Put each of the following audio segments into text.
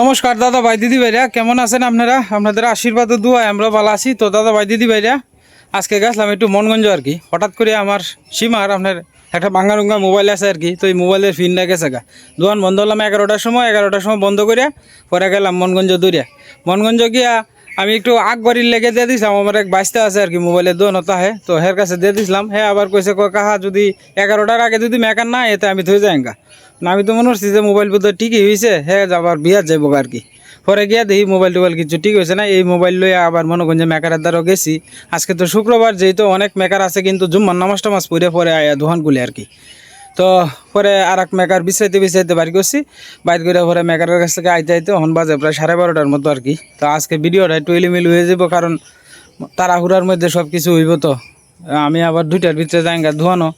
নমস্কার, দাদা ভাই, দিদি ভাইরা, কেমন আছেন আপনারা? আপনাদের আশীর্বাদ দোয়া আমরা ভালো আছি। তো দাদা ভাই, দিদি ভাইরা, আজকে গেছিলাম একটু মনগঞ্জ আর কি। হঠাৎ করে আমার সীমার আপনার একটা বাঙ্গারুঙ্গা মোবাইল আছে আর কি, তো এই মোবাইলের ফিনটা গেছে গা। দোকান বন্ধ হলাম এগারোটার সময় এগারোটার সময় বন্ধ করিয়া পরে গেলাম মনগঞ্জ দূরিয়া। মনগঞ্জ গিয়া আমি একটু আগ বাড়ির লেগে দিয়ে দিছিলাম, আমার এক বাইশটা আছে আর কি, মোবাইলের দোকান হতা হে, তো হের কাছে দিয়ে দিছিলাম। হ্যাঁ আবার কয় কাহা, যদি এগারোটার আগে যদি মেকার না, এতে আমি থই যাই গা না, আমি তো মনে করছি যে মোবাইল বোধহয় ঠিকই হয়েছে হ্যাঁ যাবার বিয়ার যাইব আর কি। পরে গিয়া দেখি মোবাইল টোবাইল কিছু ঠিক হয়েছে না। এই মোবাইল লইয়া আবার মনে করেন যে মেকারের দ্বারাও গেছি। আজকে তো শুক্রবার, যেহেতু অনেক মেকার আছে, কিন্তু জুম্মার নামাজ টামাজ পরে পরে আয়া দোকান খুলে আর কি। তো পরে আর এক মেকার বিছাইতে বিছাইতে বাড়ি করছি বাইর করে পরে মেকারের কাছ থেকে আইতে আইতে হন বাজে প্রায় সাড়ে বারোটার মতো আর কি। তো আজকে ভিডিওটা একটু এলিমিল হয়ে যাব কারণ তাড়াহুড়ার মধ্যে সব কিছু হইব তো। আমি আবার দুইটার ভিতরে জায়গা ধোয়ানো,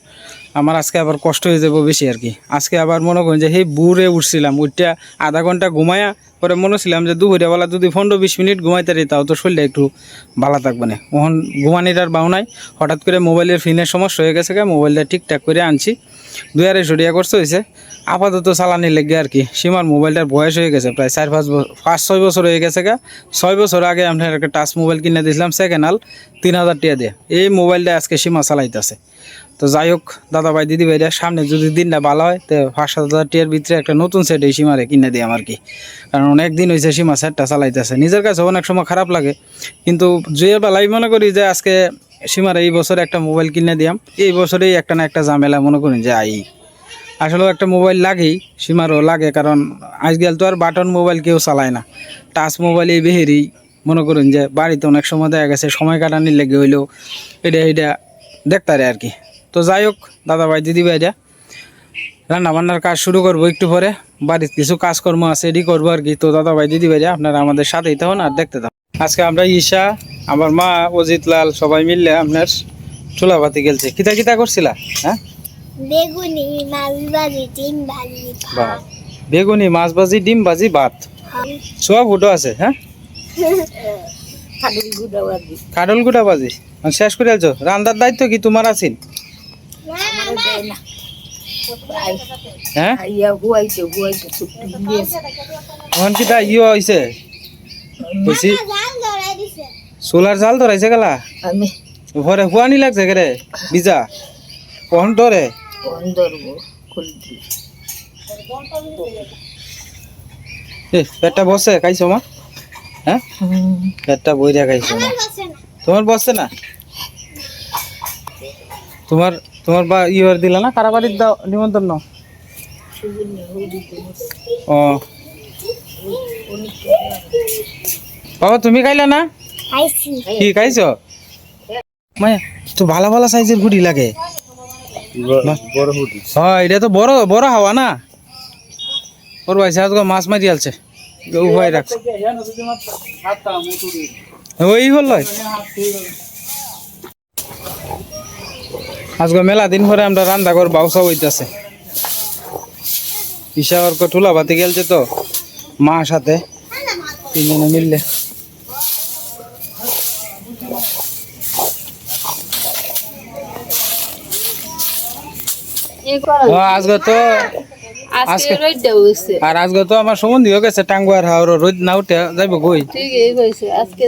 আমার আজকে আবার কষ্ট হয়ে যাব বেশি আর কি। আজকে আবার মনে করেন যে সেই বুড়ে উঠছিলাম উঠটা আধা ঘণ্টা ঘুমায়া পরে মনে ছিলাম যে দুপুরেবেলা যদি পনেরো বিশ মিনিট ঘুমাইতে রে তাও তো শরীরটা একটু ভালো থাকবে না। ওখান ঘুমানির আর বাউ নাই, হঠাৎ করে মোবাইলের ফিনের সমস্যা হয়ে গেছে মোবাইলটা ঠিকঠাক করে আনছি। দুই আড়াইশো টাকা করছে হয়েছে আপাতত চালানি লেগে আর কি। সীমার মোবাইলটার বয়স হয়ে গেছে প্রায় চার, পাঁচ বছর পাঁচ, ছয় বছর হয়ে গেছে গা। ছয় বছর আগে আপনার একটা টাচ মোবাইল কিনে দিয়েছিলাম সেকেন্ড হাল তিন হাজার টাকা দিয়ে। এই মোবাইলটা আজকে সীমা চালাইতেছে। তো যাই হোক দাদা ভাই দিদি ভাইরা সামনে যদি দিনটা ভালো হয়, তো পাঁচ, সাত হাজার টিয়ার ভিতরে একটা নতুন সেট এই সীমারে কিনে দিই আমার কি। কারণ অনেক দিন হয়েছে সীমা সেটটা চালাইতেছে। নিজের কাছে অনেক সময় খারাপ লাগে, কিন্তু যে বেলায় মনে করি যে আজকে সীমার এই বছর একটা মোবাইল কিনে দিয়াম। এই বছরেই একটা না একটা ঝামেলা মনে করি যে আই। আসলেও একটা মোবাইল লাগেই, সীমারও লাগে, কারণ আজকাল তো আর বাটন মোবাইল কেউ চালায় না। টাচ মোবাইল এই বেহেরি মনে করুন যে বাড়িতে অনেক সময় দেখা গেছে, সময় কাটানির লেগে হইলেও এটা এটা দেখতারে আর কি। তো যাই হোক দাদা ভাই দিদি ভাই ভাইরা রান্না বান্নার কাজ শুরু করব একটু পরে, বাড়ির কিছু কাজকর্ম আছে, এডি করব আর কি। তো দাদা ভাই দিদি ভাই ভাইরা আপনারা আমাদের সাথেই তখন আর দেখতে থাকুন। আজকে আমরা ঈশা, আমার মা, অজিত লাল, সবাই মিললে আপনার চুলাপাতি গেলছে। কিতা কিতা করছিলা? হ্যাঁ? বেগুনি মাছ ভাজি ডিম ভাজি বা বেগুনি মাছ ভাজি ডিম ভাজি ভাত সব ফুটো আছে হ্যাঁ? কাডল গুটা ভাজি শেষ করে আলছো? রান্নার দায়িত্ব কি? তোমার আছেন? হ্যাঁ? এখন ইয়ে হয়েছে বুঝছি সোলার জাল ধরাইছে গেলা? ঘরে হুয়ানি লাগছে কেরে বিজা? কখন ধরে? ধরবো খুলবি এ পেটটা বসে খাইছো মা? হ্যাঁ? পেটটা বইরা খাইছো মা। তোমার বসছে না? তোমার তোমার বা দিলা না? কারাবাড়ির দাও নিমন্ত্রণ ও। বাবা তুমি খাইলা না? কি খাইছো? মায়া তো ভালো ভালো সাইজের গুটি লাগে। হ্যাঁ এটা তো বড় বড় হাওয়া না? ওর ভাই আজকে মাছ মারি আলছে। উভয় রাখছে ওই হল। আজকে মেলা দিন পরে আমরা রান্না কর বাউসা হইতাছে। ঈশা ওর টুলা ভাতে গেলছে তো মা সাথে। তিনজনে মিললে। আজকে তো আজকে আর আজকে তো আমার সম্বন্ধী হয়ে গেছে টাঙ্গুয়ার হাওর রোদ না উঠে যাইব কই? ঠিকই কইছে আজকে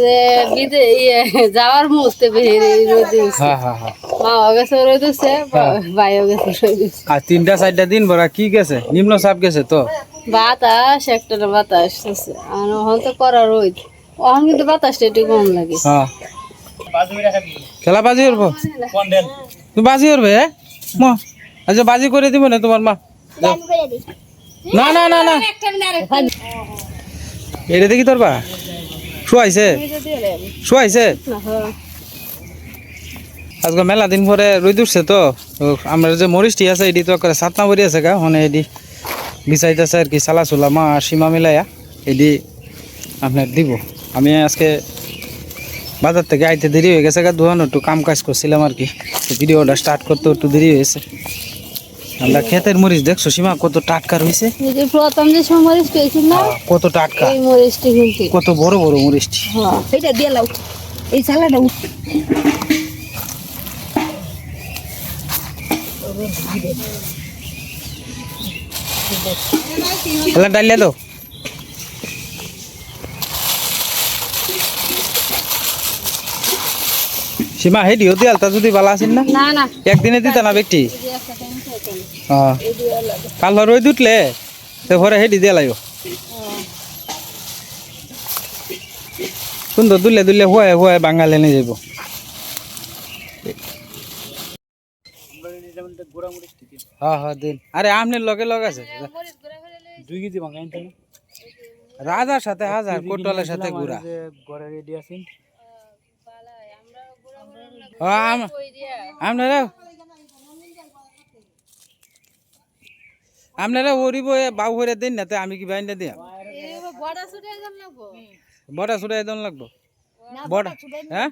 বিদে ইয়ে যাওয়ার মুহূর্তে বেরিয়ে রোদ হ্যাঁ হ্যাঁ হ্যাঁ। মা গেছে রোদ উঠছে ভাইও গেছে রোদ আর তিনটা চারটা দিন ভরা কি গেছে? নিম্ন চাপ গেছে তো? বাতাস একটা বাতাস আছে আর ওখান তো করা রোদ। ওখান কিন্তু বাতাসটা একটু কম লাগে। হ্যাঁ। খেলা বাজি করব তুমি বাজি করবে হ্যাঁ মা। আচ্ছা বাজি করে দিব না তোমার মা? না না না না। এটা দেখি তোর বা শুয়াইছে। শুয়াইছে? আজকে মেলা দিন পরে রোদ উঠছে তো। আমরা যে মরিচটি আছে এটি তো করে সাতনা বড়ি আছে গা। মানে এটি বিচাইতেছে আর কি চালা চুলা মা সীমা মিলাইয়া এটি আপনার দিব। আমি আজকে বাজার থেকে আইতে দেরি হয়ে গেছে গা। দোকান একটু কাম কাজ করছিলাম আর কি। ভিডিওটা স্টার্ট করতে একটু দেরি হয়েছে। আমরা ক্ষেতের মরিচ দেখছ? সীমা কত টাটকা রয়েছে? প্রথম যে মরিচ পেয়েছি না হ্যাঁ, কত টাটকা? এই মরিচটি কিন্তু। কত বড় বড় মরিচটি? হ্যাঁ এটা দিয়ে লাও। এই চালাটা উঠ। দাও। সীমা দিয়াল তা যদি ভালো আসেন না না একদিনে দিতা না ব্যক্তি হ্যাঁ। কাল রই দুটলে তো ঘরে হেডি দিয়ে লাগো সুন্দর দুলে দুলে হুয়ায় হুয়ায় বাঙালি নিয়ে যাব। হ্যাঁ হ্যাঁ দিন। আরে আমনের লগে লগ আছে। দুই কেজি রাজার সাথে হাজার কোটলের সাথে গুড়া। ঘরে রেডি আছেন পালাই আমরা গুঁড়া করে লই ও, আম- কই দিয়া আপনারা আপনারা ওরিব বাউ হরে দিন না তো আমি কি বাইন্দা দিয়া বড়া ছুটে গেল লাগবো। বড়া হ্যাঁ?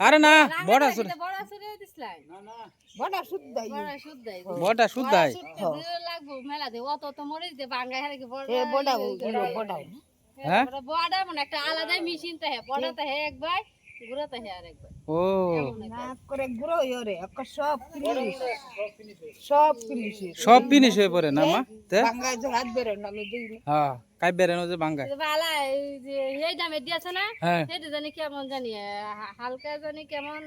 আরে না বড়া ছুটে বড়া দিছলাই বড়া বড়া বড়া লাগবো মেলা দে। অত তো মরিচ দে বাঙ্গাই হারে কি বড়া এ বড়া বড়া হ্যাঁ বড়া বড়া মানে একটা আলাদা মেশিন তে বড়া তে হে একবার গুঁড়া তে হে আরেকবার ও। না করে গুঁড়ো হইরে সব ফিনিশ সব ফিনিশ সব ফিনিশ হয়ে পড়ে না মা? তে? বাঙ্গাই যে হাত বেরো না আমি দিই হ্যাঁ কাই বেরেন যে বাঙ্গায়। বালা এই যে এই দামে দিয়েছে না সেটা জানি কেমন জানি হালকা জানি কেমন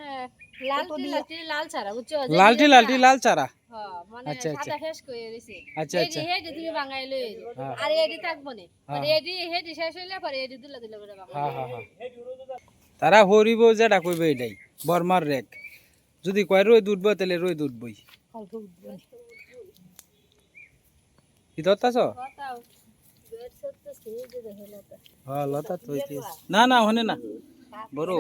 লালটি লালটি লাল ছাড়া বুঝছ? লালটি লালটি লাল চারা। হ্যাঁ, মানে আচ্ছা, আচ্ছা। শেষ করে দিছে। আচ্ছা, এই যে আচ্ছা। হেডি তুমি বাঙাই লই হ্যাঁ। আর এডি থাকব না? মানে এডি হেডি শেষ হইলে পরে এডি দিলে দিলে পরে বাঙাই হ্যাঁ হ্যাঁ হ্যাঁ। তারা হরিব যেটা কইবে এটাই, বর্মার রেক। যদি কয় রই দুধবো, তাহলে রই দুধবই। কি ধরতাছ? হ্যাঁ না না, হনে না। বড়।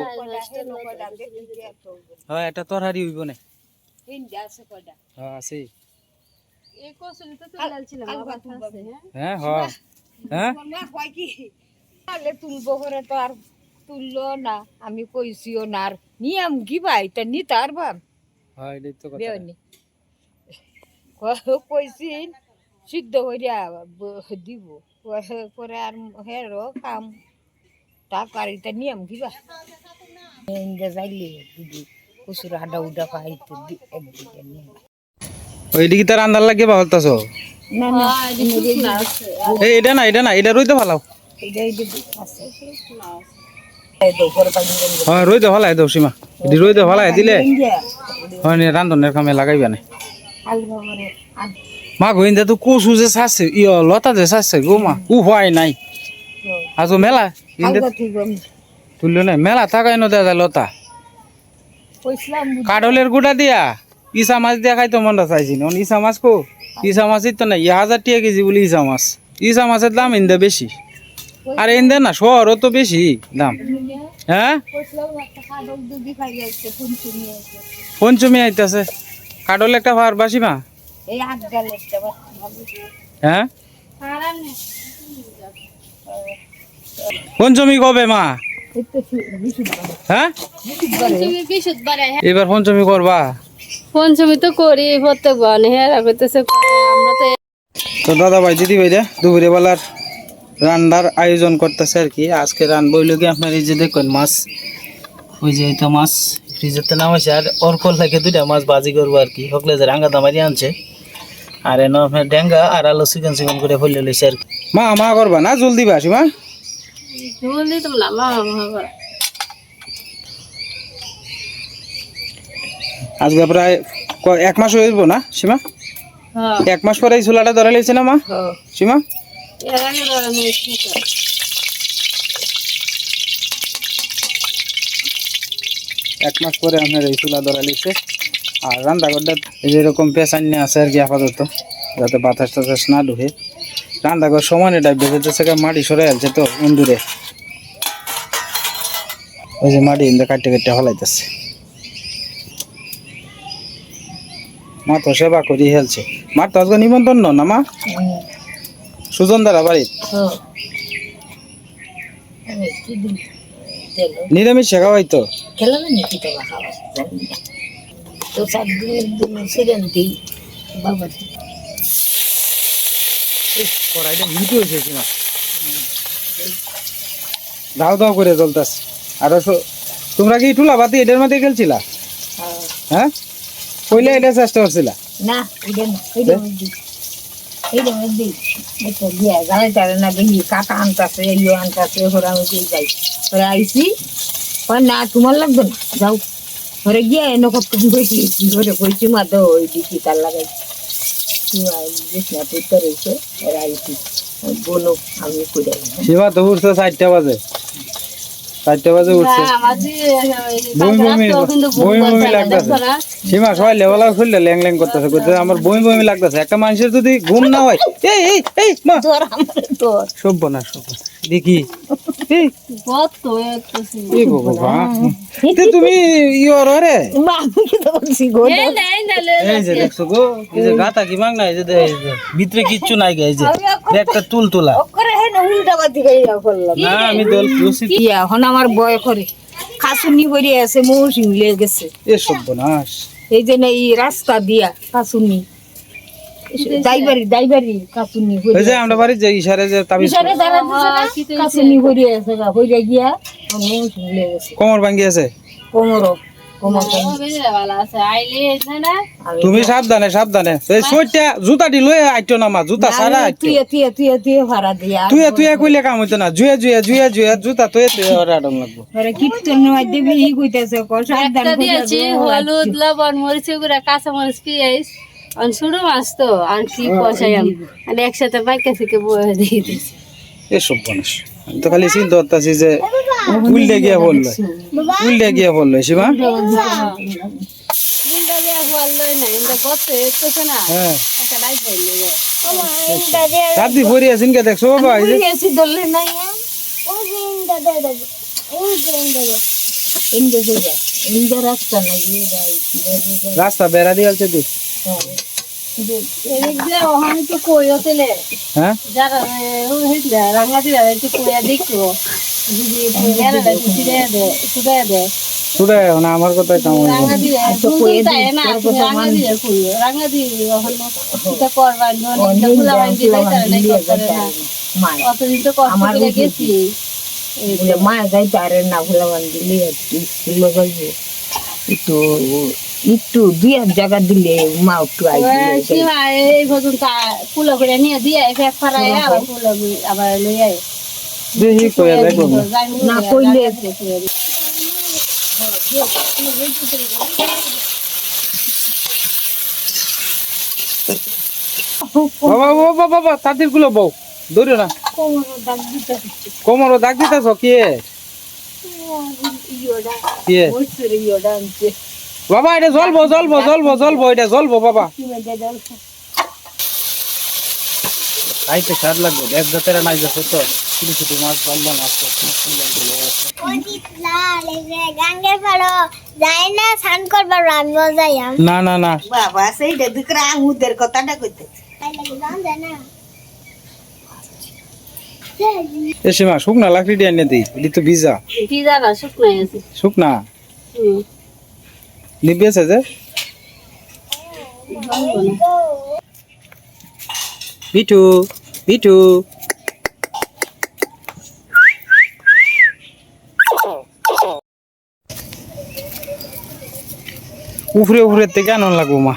হ্যাঁ এটা তরহারি হইব না। হ্যাঁ আছে। হ্যাঁ হ্যাঁ? হ্যাঁ তুলবো করে তো আর তুললো না আমি কইছিও না আর নিয়ম কি ভাই তা নি তার ভাব। হ্যাঁ কইছি সিদ্ধ ব- দিব। করে আর হেরো কাম। আর এটা নিয়ম কিবা ইন্দা যাইলে দিদি কুসুর হাডা উডা পাইতে একদিকে নিয়ে। ওইদিকে তার আন্দার লাগে বাহলতাছ না না। এই এটা না এটা না এটা রইতে ভালো এটা এই আছে। হ্যাঁ রইতে ভালাই দাও সীমা। এটি রইতে ভালাই দিলে। হয় রান্ধনের কামে লাগাইবা না। মা গোয়েন্দা তো কচু যে চাচ্ছে ইয় লতা যে চাচ্ছে গো মা উ হয় নাই। আজ মেলা তুললো নাই মেলা থাকাই ন দাদা লতা। কাঠলের গুড়া দিয়া। ইসা মাছ দিয়া খাইতো মনটা চাইছি না ইসা মাছ কো? ইসা মাছই তো নাই হাজার টিয়া কেজি বলি ইসা মাছ। ইসা মাছের দাম ইন্দে বেশি আর ইন্দে না শহরও তো বেশি দাম। হ্যাঁ। পঞ্চমী আইতাছে। কাঠল একটা ভার বাসি মা? হ্যাঁ? পঞ্চমী কবে মা? হ্যাঁ? এবার পঞ্চমী করবা? পঞ্চমী তো করি প্রত্যেক বান হ্যাঁ আমরা তো দাদা ভাই দিদি ভাইরা দুপুরে বেলার রান্নার আয়োজন করতেছে আর কি। আজকে রান্না বইল কি আপনার এই যে দেখুন মাছ। ওই যে এটা মাছ ফ্রিজেতে নামাইছে আর অর্কল লাগে দুইটা মাছ বাজি করব আর কি। হকলে যে রাঙ্গা দামারি আনছে। আর এনে আপনার ডেঙ্গা আর আলু চিকেন চিকেন করে ফেলে লইছে আর কি। মা মা করবা না? জলদি বাসি মা। আজকে প্রায় এক মাস হইব না সীমা? হ্যাঁ। এক মাস পরে এই চুলাটা ধরা লইছে না মা? সীমা? এর আগে। এক মাস পরে আপনার এই চুলা ধরা লিখছে। আর রান্নাঘরটা এই যে এরকম পেঁচান্য আছে আর কি আপাতত যাতে বাতাস টাতাস না ঢুকে। রান্নাঘর সমানে দেখেছে মাটি সরে আছে তো ইন্দুরে ওই যে মাটি ইন্দু কাটতে কাটতে হলাইতেছে। মা তো সেবা করি হেলছে। মার তো আজকে নিমন্ত্রণ না মা? সুজন দ্বারা বাড়ির নিরামিষ শেখা না তো? দাও দাও করে চলতাস আর তোমরা কি টুলা বাতি এটার মধ্যে খেলছিলা? হ্যাঁ। কইলে এটা চেষ্টা করছিলা? না এটা না এটা দিয়া গালে তারে না দেখি, কাকা আনতাছে এলিও আনতাছে ওরা আমি যাই। ওরা আইসি না, তোমার লাগবে না, যাও। ঘরে গিয়া এনে কত বসি ঘরে বসি মা তো ওই দিকে তার লাগাই। বিছনা তুই রয়েছে এরা আইছি। বলো আমি চারটা বাজে। চারটা বাজে উঠছে। বমি বমি বমি বমি লাগতেছে। সীমা সবাই লেবেলা খুললে ল্যাং ল্যাং করতেছে করতেছে আমার বমি বমি লাগতেছে। একটা মানুষের যদি ঘুম না হয় এই এই মা। সভ্য না সভ্য। দেখি। তে তুমি ইয়র রে মা আমি কি গাতা মাং ভিতরে কিচ্ছু নাই গে এই যে একটা তুল তোলা। আমি দল খুশি। কি? এখন আমার বয় করে। খাসুনি করে আছে মৌসুম লেগে গেছে। এ সর্বনাশ। এই যে এই রাস্তা দিয়া কাসুনি দাইবারি দাইবারি কাসুনি ওই যে আমরা বাড়ি যে ইশারে যে তাবিজ ইশারে দাঁড়া দিছে না কাসুনি করে আছে গা হইয়া গিয়া মৌসুম লেগে গেছে। কোমর ভাঙ্গি আছে? কোমর কোমর ভাঙি। বেশি ভালো আছে। আইলে এই যে না, আমি তুমি সাবধানে সাবধানে। এই জুতাটি আইতো না মা জুতা সারা তুই তুই তুই তুই ভাড়া দিয়া তুই তুই কইলে কাম হইতো না। জুয়ে জুয়ে জুয়ে জুয়ে জুতা তুই তুই আডম লাগবো। আরে কীর্তন দেবে ই কইতেছে ক সাবধান দিয়েছি, হলুদ, লবণ, মরিচ, গুঁড়া, কাঁচা মরিচ, পেঁয়াজ। আর ছোটো মাছ তো আর কি কষাই আমি আর একসাথে বাইকে থেকে বয়ে দিয়ে দিয়েছি এ সর্বনাশ আমি তো খালি চিন্তা করতেছি যে উল্টে গিয়ে বলল উল্টে গিয়ে বলল হ্যাঁ যায়। রাত্রি ভরি আছেন কে দেখছ বাবা রাস্তা বেড়া দিয়ে আছে তুই আমার কথা কেমন রাঙা দিয়ে না রাঙা দিয়ে কই রাঙা দিয়ে ওখানে এটা করবার নয় এটা ফুলা বান্ধি দিতে না করতে না মায় অতদিন তো কষ্ট করে গেছি। বলে মায় যাইতে আরে না ভুলা বান্ধিলে একটু একটু দুই এক জায়গা দিলে মা একটু এই পর্যন্ত কুলো করে নিয়ে দিয়ে ফেক ফারাই আবার কুলো আবার লই আই না। কইলে বাবা বাবা বাবা তাদেরগুলো বউ দৌড়ো না। কোমর দাগ দিতেছ? কি? কি? বাবা এটা জ্বলবো জ্বলবো জ্বলবো জ্বলবো এটা জ্বলবো বাবা। খাইতে স্বাদ লাগবে এক জাতের নাই যাচ্ছে তো ছোট ছোট মাছ ভালো না অজিত লাল এই যে গাঙ্গের পাড়ো যায় না না না না। বাবা সেইটা দুকরা আঙুদের কথাটা কইতে। তাই লাগে যান যায় না। এ সীমা শুকনা লাকড়ি দিয়ে এনে দিই এটি তো ভিজা। কি জানা শুকনাই আছে। শুকনা? হুম নিবি আছে যে? পিঠু পিঠু উফরে উফরে থেকে আনন্দ লাগবো মা?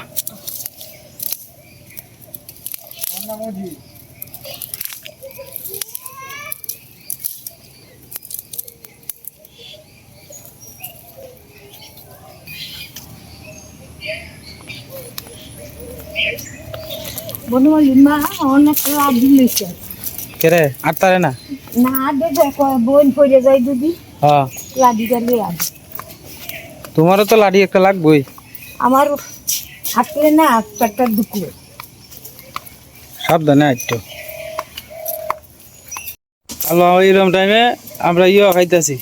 বনমালি মা অনেক লাভ দিলেছে। কেরে আটতারে না? না দেখো বোন পড়ে যায় দিদি। হ্যাঁ। লাডি গেলে আজ তোমারও তো লাড়ি একটা লাগবেই। আমার হাতে না পেটটা দুকুয়ে সাবধানে হ্যালো এইরকম টাইমে আমরা ইয়ে খাইতেছি।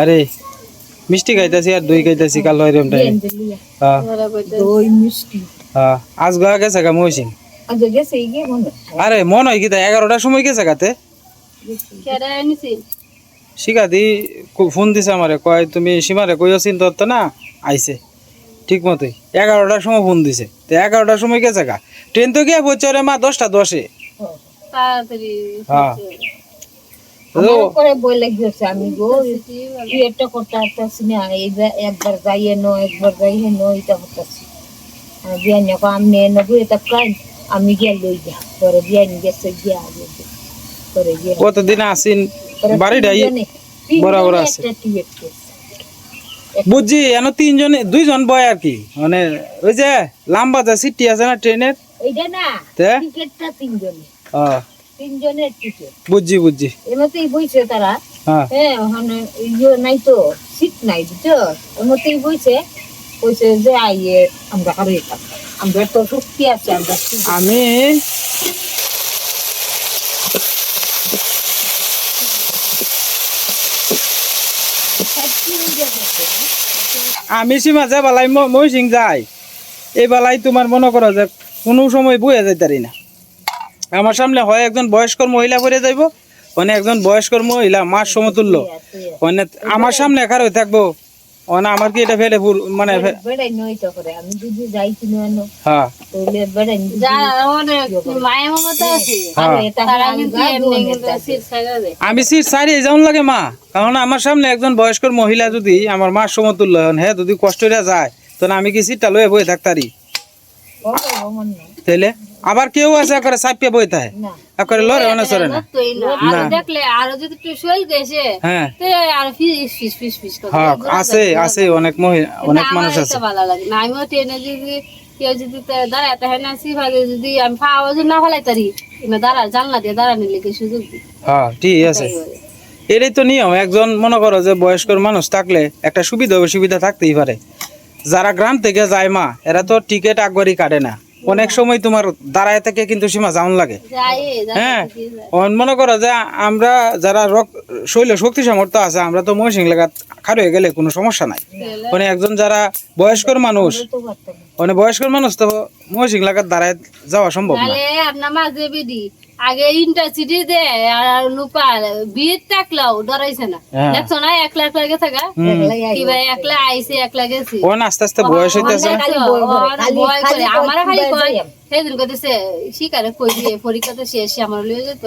আরে মিষ্টি খাইতেছি আর দই খাইতেছি কালো এরকম টাইমে হ্যাঁ। দই মিষ্টি। হ্যাঁ আজ গা গেছে গা মহিষিং আরে মন হয় কি এগারোটার সময় গেছে গাতে কেডা শিখা দি ফোন দিছে আমারে কয় তুমি সীমারে কইও চিন্তা না? আইছে ঠিক মতোই। এগারোটার সময় ফোন দিছে। তো এগারোটার সময় গেছে গা। ট্রেন তো গিয়ে পৌঁছে রে মা দশটা দশে। হ্যাঁ। একবার যাইয়ে নো একবার যাইয়ে নো এটা হতাছি বিয়ান আমি নেব এটা কাজ আমি গিয়ে লই যা পরে বিয়ান গেছে গিয়া আগে পরে গিয়ে কতদিন আসিন বাড়িটাই বরাবর আছে। বুঝছি এন তিনজন দুইজন বয় আর কি মানে ওই যে লাম্বা যে সিটি আছে না ট্রেনের? এইটা না তে? টিকেটটা তিনজনে। ও। তিনজনের টিকেট। বুঝছি বুঝছি। এমতেই বইছে তারা। হ্যাঁ। হ্যাঁ ওখানে ইয়ে নাই তো সিট নাই বুঝছ? এমতেই বইছে। বইছে যে আইয়ে আমরা কারও এটা আমরা তো শক্তি আছে আমরা আমি আমি সীমা যে বালাই মই সিং যাই এই বালাই তোমার মনে করো যে কোনো সময় বয়ে যাইতারি না। আমার সামনে হয় একজন বয়স্ক মহিলা করে যাইব মানে একজন বয়স্ক মহিলা মার সমতুল্য। মানে আমার সামনে একার হয়ে থাকব। মানে আমার কি এটা ফেলে ভুল- মানে বেড়াই নই তো করে। আমি যদি যাই আনো। হ্যাঁ। তাহলে বেড়াই যারা অনেক মায়া মমতা আছে। আর হ্যাঁ। তারা আমি কিন্তু এমনি কিন্তু সিট ছাড়া দেয়। আমি সিট যাওন লাগে মা। কারণ আমার সামনে একজন বয়স্ক মহিলা যদি আমার মা সমতুল্য হন হ্যাঁ যদি কষ্ট হইয়া যায় তাহলে আমি কি সিটটা লয়ে বয়ে থাকতারি? ও, তাইলে? আবার কেউ আছে করে চাপিয়ে বই থাকে? না। লড়ে অনেক চড়ে না। না। দেখলে আরও যদি শৈল গেছে হ্যাঁ। তে আর ফিস ফিস ফিস ফিস করে। হ্যাঁ আছে আছে অনেক মহিলা অনেক মানুষ আছে। ভালো লাগে না। আমিও ট্রেনে যদি কেউ যদি দাঁড়ায় তাহে না সিভাগে যদি আমি পাওয়া যদি না ফেলাই তারি দাঁড়া জানলা দিয়ে দাঁড়ানি লেগে সুযোগ দিই। হ্যাঁ ঠিক আছে। এটাই তো নিয়ম একজন মনে করো যে বয়স্ক মানুষ থাকলে একটা সুবিধা অসুবিধা থাকতেই পারে। যারা গ্রাম থেকে যায় মা এরা তো টিকিট একবারই কাটে না। অনেক সময় তোমার দাঁড়ায় থেকে কিন্তু সীমা যাওন লাগে। হ্যাঁ? মনে করো যে আমরা যারা রক শৈল শক্তি সামর্থ্য আছে আমরা তো মহিষিং লাগাত খার হয়ে গেলে কোনো সমস্যা নাই। মানে একজন যারা বয়স্কর মানুষ। মানে বয়স্কর মানুষ তো মহিষিং লাগাত দাঁড়ায় যাওয়া সম্ভব না। আগে ইন্টারসিটি দে আর লুপা বিয়ে টাকলাও ডরাইছে না। হ্যাঁ। দেখছ না একলা একলা গে থাকা। কিবা একলা আইছে একলা গেছে। ওন আস্তে আস্তে বয়স হইতেছে। আমার খালি কয়। সেদিন কইতেছে শিকারে কই দিয়ে পরীক্ষাতে শেষ আমার লইয়ে যেত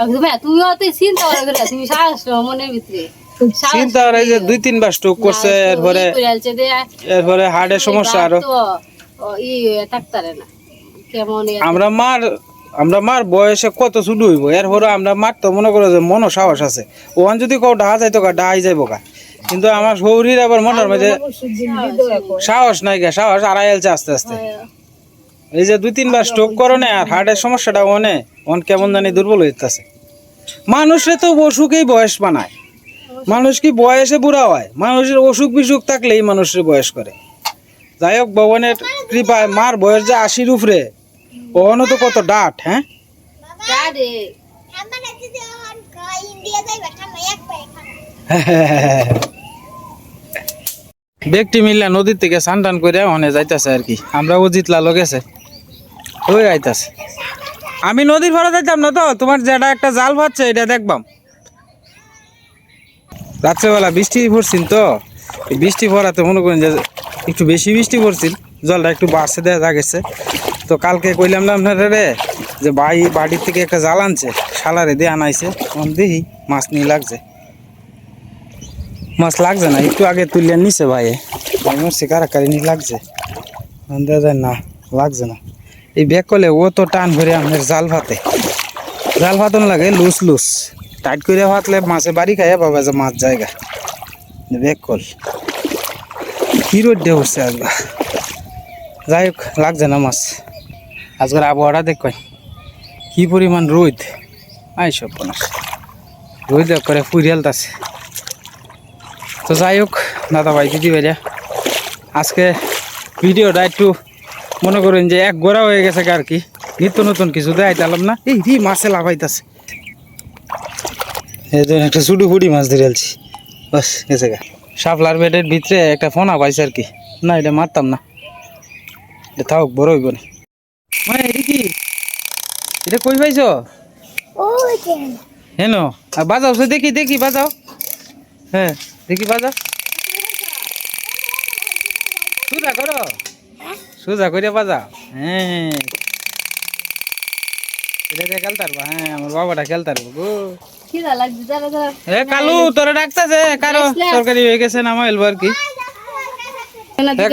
আমি ভাই তুমিও তো চিন্তা করে তুমি সাহস মনের ভিতরে। চিন্তা করে যে দুই তিনবার স্ট্রোক করছে এরপরে এরপরে হার্টের সমস্যা আরও। তো ই থাকতারে না। কেমন আমরা মার আমরা মার বয়সে কত ছুটু হইব? এরপরে আমরা মার তো মনে করো যে মনও সাহস আছে। ওখান যদি কেউ ডাহা যাইতো গা ডাহাই যাইব গা। কিন্তু আমার শরীর আবার মনের মধ্যে। সাহস নাই গা সাহস আড়াই আলছে আস্তে আস্তে। এই যে দুই তিনবার স্ট্রোক করো না আর হার্টের সমস্যাটা অনে অন কেমন জানি দুর্বল হইতেছে। মানুষে তো অসুখেই বয়স বানায়। মানুষ কি বয়সে বুড়া হয়? মানুষের অসুখ বিসুখ থাকলেই মানুষের বয়স করে। যাই হোক ভগবানের কৃপায় মার বয়স যে আশির উপরে ওখানে তো কত ডাট হ্যাঁ? ব্যক্তি মিললে নদীর থেকে স্নান টান করে ওখানে যাইতেছে আর কি। আমরা ও জিতলা গেছে ওই আইতাছে। আমি নদীর ভরা যাইতাম না তো তোমার যেটা একটা জাল ভাবছে এটা দেখবাম। রাত্রেবেলা বৃষ্টি পড়ছিল তো বৃষ্টি পড়াতে মনে করেন যে একটু বেশি বৃষ্টি পড়ছিল জলটা একটু বাসে দেওয়া জাগেছে তো কালকে কইলাম না আপনারা রে যে ভাই বাড়ির থেকে একটা জাল আনছে, শালারে দিয়ে আনাইছে। অন দেখি মাছ নিয়ে লাগছে। মাছ লাগছে না, একটু আগে তুলে নিছে ভাই। আমি বলছি নিয়ে লাগছে। দেখা না, লাগছে না। এই ব্যাগ করলে ও তো টান ভরে আমাদের জাল ভাতে জাল ভাতন লাগে লুস লুস টাইট করে ভাতলে মাছে বাড়ি খাইয়া পাবে যে মাছ জায়গা। ব্যাগ কল কি রোদ দিয়ে উঠছে আজকে যাই হোক, লাগছে না মাছ। আজকের আবহাওয়াটা দেখ কি পরিমাণ রোদ। আই সব রোদ করে ফুরিয়ালতাছে তো যাই হোক দাদা ভাই দিদি ভাইরা, আজকে ভিডিওটা একটু মনে করেন যে এক গোড়া হয়ে গেছে আর কি। নিত্য নতুন কিছু দেখাইতাম না। এই রি মাছে লাভাইতাছে এই ধরুন একটা সুডু ফুডি মাছ ধরে আলছি। বাস, গেছে গা। শাপলার বেডের ভিতরে একটা ফোনা পাইছে আর কি। না, এটা মারতাম না। এটা থাক বড় হইব না। মানে এটা কি? এটা কই পাইছ? হেন আর বাজাও সে দেখি দেখি বাজাও। হ্যাঁ দেখি বাজাও। সোজা করো। সোজা করে বাজাও। হ্যাঁ। এটা খেলতারবা হ্যাঁ আমার বাবাটা খেলতারবো গো। এ কালু তোরা ডাকতাছে কারও সরকারি হয়ে গেছে নামা এলবো আর কি?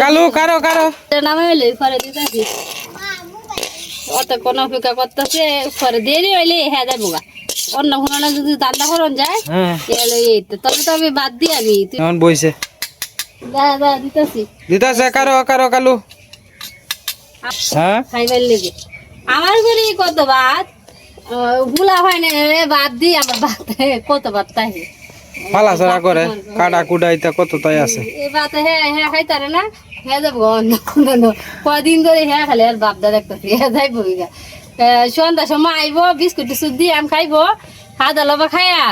কালু কারও কারও। নামে হইলে ঘরে দিতেছি অত কোন অপেক্ষা করতেছে ঘরে দেরি হইলে হ্যাঁ যাব গা। অন্য কোনো যদি দান্দা করন যায় হ্যাঁ। এই তো তবে তো আমি বাদ দিই আমি তুই বইছে। দা দা দিতেছি। দিতাছে কারও কারও কালু। হ্যাঁ? খাইবার লেগে। আমার ঘরে কত ভাত ভুলা হয় না রে ভাত দি আমার ভাত কত ভাত তাই? পালা করে, কাটা কত তাই আছে? হ্যাঁ হ্যাঁ খাইতারে না হ্যাঁ যাব কদিন ধরে হ্যাঁ খালি আর দেখতেছি হ্যাঁ যাইবো গা। সন্ধ্যার সময় আইবো, বিস্কুট টিস্কুট দিয়ে আমি খাইবো খাওয়া লবা খাইয়া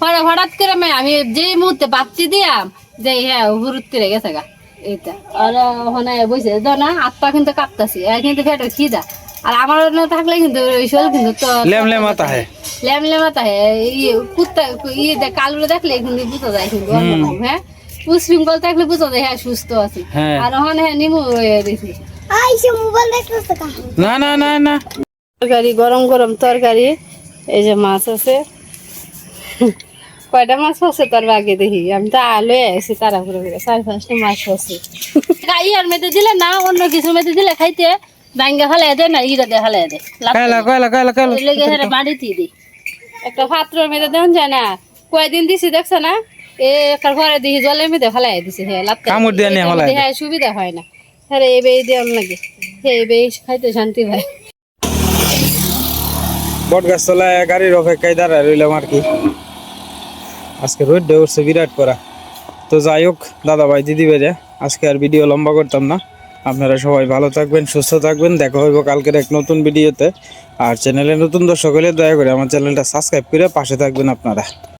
হঠাৎ হঠাৎ করে আমি যে মুহূর্তে বাপচি দিয়াম, যে হ্যাঁ হুরুত করে গেছে গা, এইটা। আর ওখানে বসে ধর না পা কিন্তু কাঁপতাছি কিন্তু ফেটে খিদা আর আমার না থাকলে কিন্তু ওই শরীর কিন্তু তো লেম লেম আতা হে। লেম লেমাতা হে। ইয়ে কুত্তা ইয়ে কালুরে দেখলে কিন্তু বুঝা যায় কিন্তু হ্যাঁ? উশৃঙ্খল থাকলে বুঝা যায় হ্যাঁ সুস্থ আছে। হ্যাঁ। আর ওখানে হ্যাঁ নিমু হয়ে দিছি না না না না। তরকারি গরম গরম তরকারি। এই যে মাছ আছে। কয়টা মাছ আছে তোর বাগে দেখি। আমি তো আলো আছি তারা করে করে। চার পাঁচটা মাছ আছে। ইয়ার মেতে দিলে না অন্য কিছু মেতে দিলে খাইতে ডাঙ্গা ফেলাই দে না ইরা দিয়ে ফেলাই দে। কাইলা কাইলা কাইলা কাইলা লেগে হেরে বাড়িতে দি। একটা পাত্র মেতে দেন যায় না কয়দিন দিছি দেখছ না? এ একার ঘরে দিহি জলের মেতে ফেলাই দিছে হ্যাঁ লাভ কামড় দিয়ে নিয়ে ফেলাই হ্যাঁ সুবিধা হয় না। হ্যাঁ এই বে দিয়ে লাগে হ্যাঁ এই বে খাইতে শান্তি হয়। বট গাছ তলায় গাড়ির অপেক্ষায় দাঁড়ায় রইলাম আর কি আজকে রোদ উঠছে বিরাট করা তো যাই হোক দাদা ভাই দিদি ভাইরা আজকে আর ভিডিও লম্বা করতাম না। আপনারা সবাই ভালো থাকবেন, সুস্থ থাকবেন। দেখা হইব কালকের এক নতুন ভিডিওতে। আর চ্যানেলে নতুন দর্শক হলে দয়া করে আমার চ্যানেলটা সাবস্ক্রাইব করে পাশে থাকবেন আপনারা।